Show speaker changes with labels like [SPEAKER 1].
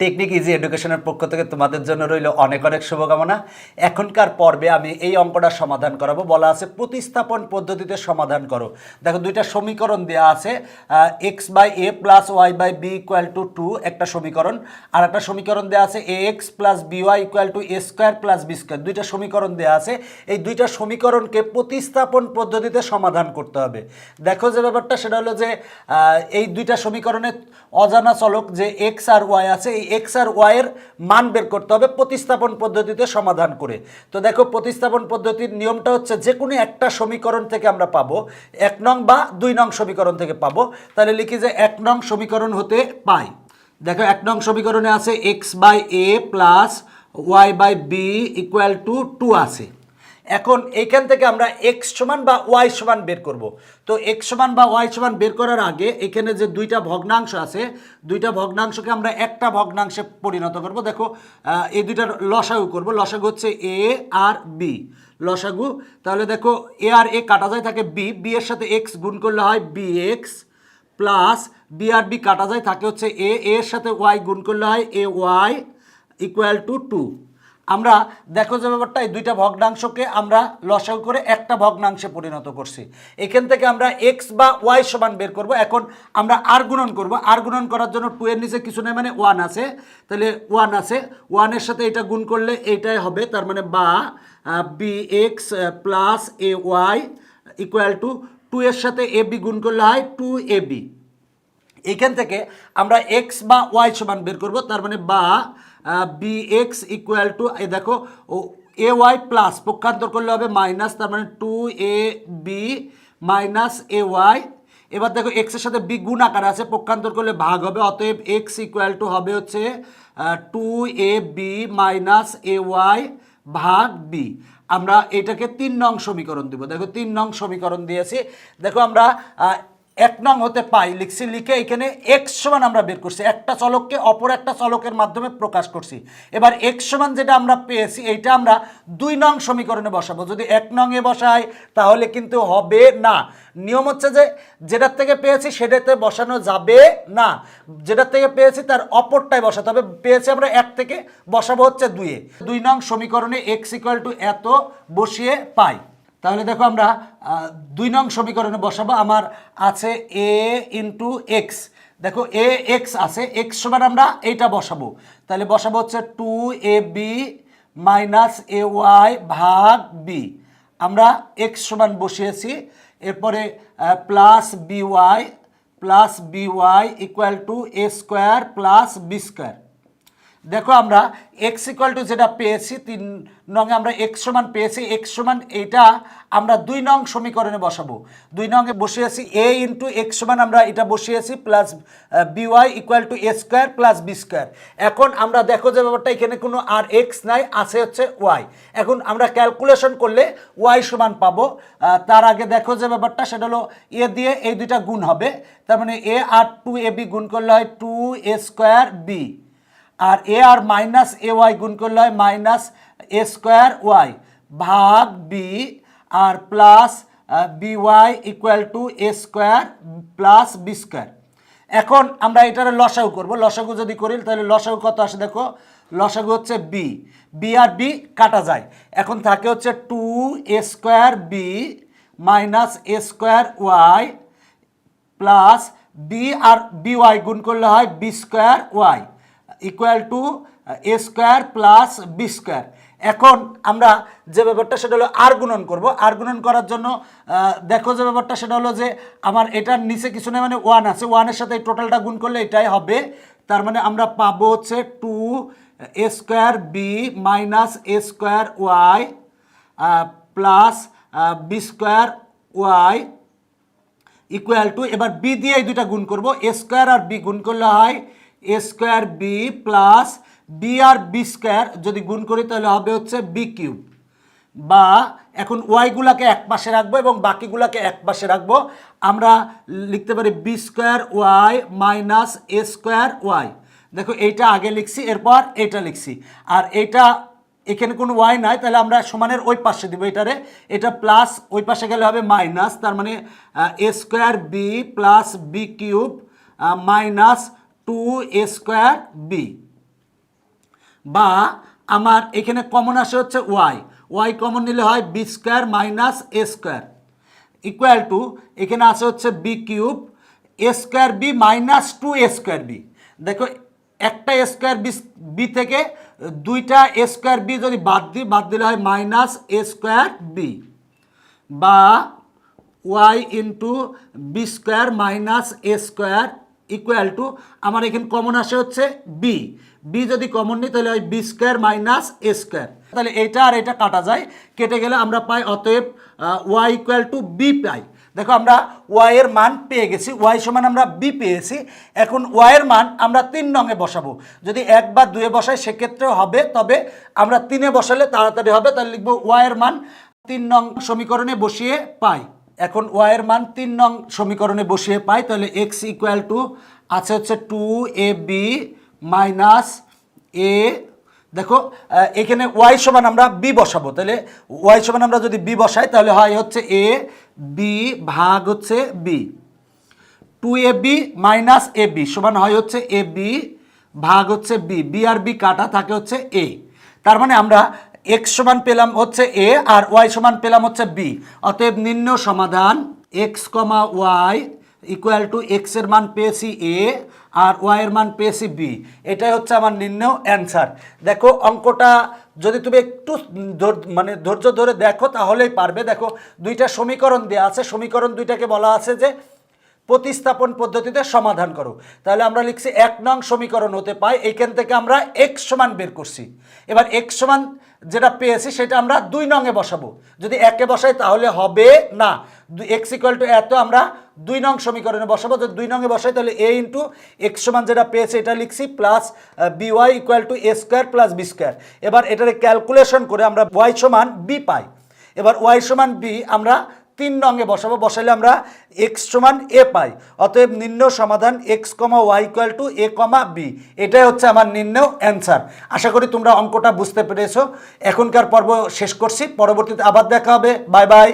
[SPEAKER 1] Technique easy এডুকেশনের পক্ষ থেকে তোমাদের জন্য রইল অনেক অনেক শুভকামনা। এখনকার পর্বে আমি এই অঙ্কটা সমাধান করাবো। বলা আছে প্রতিস্থাপন পদ্ধতিতে সমাধান করো। দেখো, দুইটা সমীকরণ দেওয়া আছে x by a plus y by b equal to two একটা সমীকরণ। আর একটা সমীকরণ দেওয়া আছে a x plus b y equal to a square plus b square দুইটা সমীকরণ দেওয়া আছে। এই দুইটা সমীকরণকে প্রতিস্থাপন পদ্ধতিতে সমাধান করতে হবে। দেখো যে ব্যাপারটা, সেটা হলো যে এই দুইটা সমীকরণে অজানা চলক যে এক্স আর ওয়াই আছে, এই এক্স আর ওয়াইয়ের মান বের করতে হবে প্রতিস্থাপন পদ্ধতিতে সমাধান করে। তো দেখো, প্রতিস্থাপন পদ্ধতির নিয়মটা হচ্ছে যে কোনো একটা সমীকরণ থেকে আমরা পাবো, এক নং বা দুই নং সমীকরণ থেকে পাবো। তাহলে লিখি যে এক নং সমীকরণ হতে পাই। দেখো, এক নং সমীকরণে আছে x by a plus y by b equal to two আছে। এখন এইখান থেকে আমরা এক্স সমান বা ওয়াই সমান বের করব। তো এক্স সমান বা ওয়াই সমান বের করার আগে এখানে যে দুইটা ভগ্নাংশ আছে, দুইটা ভগ্নাংশকে আমরা একটা ভগ্নাংশে পরিণত করব। দেখো এই দুইটার লসাগু করব। লসাগু হচ্ছে এ আর বি লসাগু, তাহলে দেখো এ আর এ কাটা যায় থাকে বি বি এর সাথে এক্স গুণ করলে হয় বি এক্স প্লাস বি আর বি কাটা যায় থাকে হচ্ছে এ এর সাথে ওয়াই গুণ করলে হয় a y equal to two আমরা, দেখো যে ব্যাপারটা এই দুইটা ভগ্নাংশকে আমরা লসাগু করে একটা ভগ্নাংশে পরিণত করছি। এখান থেকে আমরা এক্স বা ওয়াই সমান বের করব। এখন আমরা আর গুণন করব। আর গুণন করার জন্য টু এর নিচে কিছু নেই মানে ওয়ান আছে। তাহলে ওয়ান আছে। ওয়ানের সাথে এটা গুণ করলে এইটাই হবে, তার মানে বা b x plus a y equal to two এর সাথে এ বি গুণ করলে হয় টু এ বি এখান থেকে আমরা এক্স বা ওয়াই সমান বের করব, তার মানে বা বি এক্স ইকুয়াল টু দেখো, ও এ ওয়াই প্লাস পক্ষান্তর করলে হবে মাইনাস তার মানে two a b minus a y এবার দেখো এক্সের সাথে বি গুণ আকার আছে, পক্ষান্তর করলে ভাগ হবে, অতএব এক্স ইকুয়াল টু হবে হচ্ছে two a b minus a y ভাগ বি আমরা এটাকে তিন নং সমীকরণ দিব। দেখো, তিন নং সমীকরণ দিয়েছি। দেখো, আমরা এক নং হতে পাই, লিখছি, লিখে এখানে এক্স সমান আমরা বের করছি। একটা চলককে অপর একটা চলকের মাধ্যমে প্রকাশ করছি। এবার এক্স সমান যেটা আমরা পেয়েছি, এইটা আমরা দুই নং সমীকরণে বসাবো। যদি এক নং এ বসাই, তাহলে কিন্তু হবে না। নিয়ম হচ্ছে যে, যেটার থেকে পেয়েছি সেটাতে বসানো যাবে না। যেটার থেকে পেয়েছি তার অপরটায় বসাতে হবে। পেয়েছি আমরা এক থেকে, বসাবো হচ্ছে দুইয়ে। দুই নং সমীকরণে এক্স ইকুয়াল টু এত বসিয়ে পাই। তাহলে দেখো আমরা দুই নং সমীকরণে বসাবো। আমার আছে এ ইন্টু এক্স দেখো, এ এক্স আছে এক্স সমান আমরা এইটা বসাবো। তাহলে বসাবো হচ্ছে two a b minus a y ভাগ বি আমরা এক্স সমান বসিয়েছি। এরপরে plus b y plus b y equal to a square plus b square দেখো আমরা এক্স ইকুয়াল টু যেটা পেয়েছি, তিন নঙে আমরা এক্স সমান পেয়েছি এক্স সমান এটা আমরা দুই নং সমীকরণে বসাবো। দুই নঙে বসিয়েছি এ ইন্টু এক্স সমান আমরা এটা বসিয়েছি plus b y equal to a square plus b square এখন আমরা দেখো যে ব্যাপারটা, এখানে কোনো আর এক্স নাই, আছে হচ্ছে ওয়াই এখন আমরা ক্যালকুলেশন করলে ওয়াই সমান পাবো। তার আগে দেখো যে ব্যাপারটা, সেটা হলো এ দিয়ে এই দুইটা গুণ হবে। তার মানে এ আর টু এ বি গুণ করলে হয় টু এ স্কোয়ার বি আর এ আর মাইনাস এ ওয়াই গুণ করলে হয় মাইনাস এ স্কোয়ার ওয়াই ভাগ b R plus b y equal to a square plus b square. এখন আমরা এটার লসাগু করব। লসাগু যদি করি, তাহলে লসাগু কত আসে দেখো? লসাগু হচ্ছে বি বি আর বি কাটা যায়। এখন থাকে হচ্ছে two a square b minus a square y plus b R b y গুণ করলে হয় b square y equal to a square plus b square এখন আমরা যে ব্যাপারটা সেটা হলো আর গুণন করব। আর গুণন করার জন্য দেখো যে ব্যাপারটা সেটা হলো যে আমার এটার নিচে কিছু নেই মানে ওয়ান আছে। ওয়ানের সাথে এই টোটালটা গুণ করলে এটাই হবে। তার মানে আমরা পাবো হচ্ছে two a square b minus a square y plus b square y equal to এবার বি দিয়ে এই দুইটা গুণ করব। এ স্কোয়ার আর বি গুণ করলে হয় a square b plus b R b square যদি গুণ করি তাহলে হবে হচ্ছে বি কিউব। বা এখন ওয়াইগুলাকে এক পাশে রাখব এবং বাকিগুলাকে এক পাশে রাখব। আমরা লিখতে পারি b square y minus a square y দেখো, এইটা আগে লিখছি, এরপর এইটা লিখছি। আর এইটা এখানে কোনো ওয়াই নাই, তাহলে আমরা সমানের ওই পাশে দিব এটারে। এটা প্লাস ওই পাশে গেলে হবে মাইনাস তার মানে a square b plus b cube minus two a square b বা আমার এখানে কমন আসে হচ্ছে ওয়াই ওয়াই কমন নিলে হয় b square minus a square equal to এখানে আছে হচ্ছে b cube a square b minus two a square b দেখো, একটা স্কোয়ার বি বি থেকে দুইটা স্কোয়ার বি যদি বাদ দিই, বাদ দিলে হয় মাইনাস এ স্কোয়ার বি বা y into b square minus a square equal to আমার এখানে কমন আসে হচ্ছে বি বি যদি কমন নিই, তাহলে হয় b square minus a square তাহলে এটা আর এটা কাটা যায়। কেটে গেলে আমরা পাই, অতএব ওয়াই ইকুয়াল টু বি পাই। দেখো, আমরা ওয়াই এর মান পেয়ে গেছি। ওয়াই সমান আমরা বি পেয়েছি। এখন ওয়াই এর মান আমরা তিন নঙে বসাবো। যদি এক বা দুয়ে বসাই, সেক্ষেত্রেও হবে। তবে আমরা তিনে বসালে তাড়াতাড়ি হবে। তাহলে লিখব ওয়াই এর মান তিন নং সমীকরণে বসিয়ে পাই। এখন ওয়াই এর মান তিন নং সমীকরণে বসিয়ে পাই, তাহলে এক্স ইকুয়াল টু আছে হচ্ছে two a b minus a দেখো এখানে ওয়াই সমান আমরা বি বসাবো, তাহলে ওয়াই সমান আমরা যদি বি বসাই, তাহলে হয় হচ্ছে এ বি ভাগ হচ্ছে b two a b minus a b সমান হয় হচ্ছে এ বি ভাগ হচ্ছে বি বি আর বি কাটা থাকে হচ্ছে এ তার মানে আমরা এক্স সমান পেলাম হচ্ছে এ আর ওয়াই সমান পেলাম হচ্ছে বি অতএব নিম্ন সমাধান x comma y equal to এক্সের মান পেয়েছি এ আর ওয়াই এর মান পেয়েছি বি এটাই হচ্ছে আমার নিম্ন অ্যান্সার দেখো, অঙ্কটা যদি তুমি একটু মানে ধৈর্য ধরে দেখো তাহলেই পারবে। দেখো, দুইটা সমীকরণ দেওয়া আছে। সমীকরণ দুইটাকে বলা আছে যে প্রতিস্থাপন পদ্ধতিতে সমাধান করো। তাহলে আমরা লিখছি এক নং সমীকরণ হতে পাই এইখান থেকে আমরা এক্স সমান বের করছি। এবার এক্স সমান যেটা পেয়েছি সেটা আমরা দুই নংয়ে বসাবো। যদি একে বসাই তাহলে হবে না। এক্স ইকুয়াল টু এত আমরা দুই নং সমীকরণে বসাবো। যদি দুই নংয়ে বসাই তাহলে এ ইন্টু এক্স সমান যেটা পেয়েছে এটা লিখছি plus b y equal to a square plus b square এবার এটারে ক্যালকুলেশন করে আমরা ওয়াই সমান বি পাই। এবার ওয়াই সমান বি আমরা তিন রঙে বসাবো, বসাইলে আমরা এক্স সমান এ পাই। অতএব নিম্ন সমাধান x comma y equal to a comma b এটাই হচ্ছে আমার নিম্ন অ্যান্সার আশা করি তোমরা অঙ্কটা বুঝতে পেরেছ। এখনকার পর্ব শেষ করছি। পরবর্তীতে আবার দেখা হবে। Bye bye.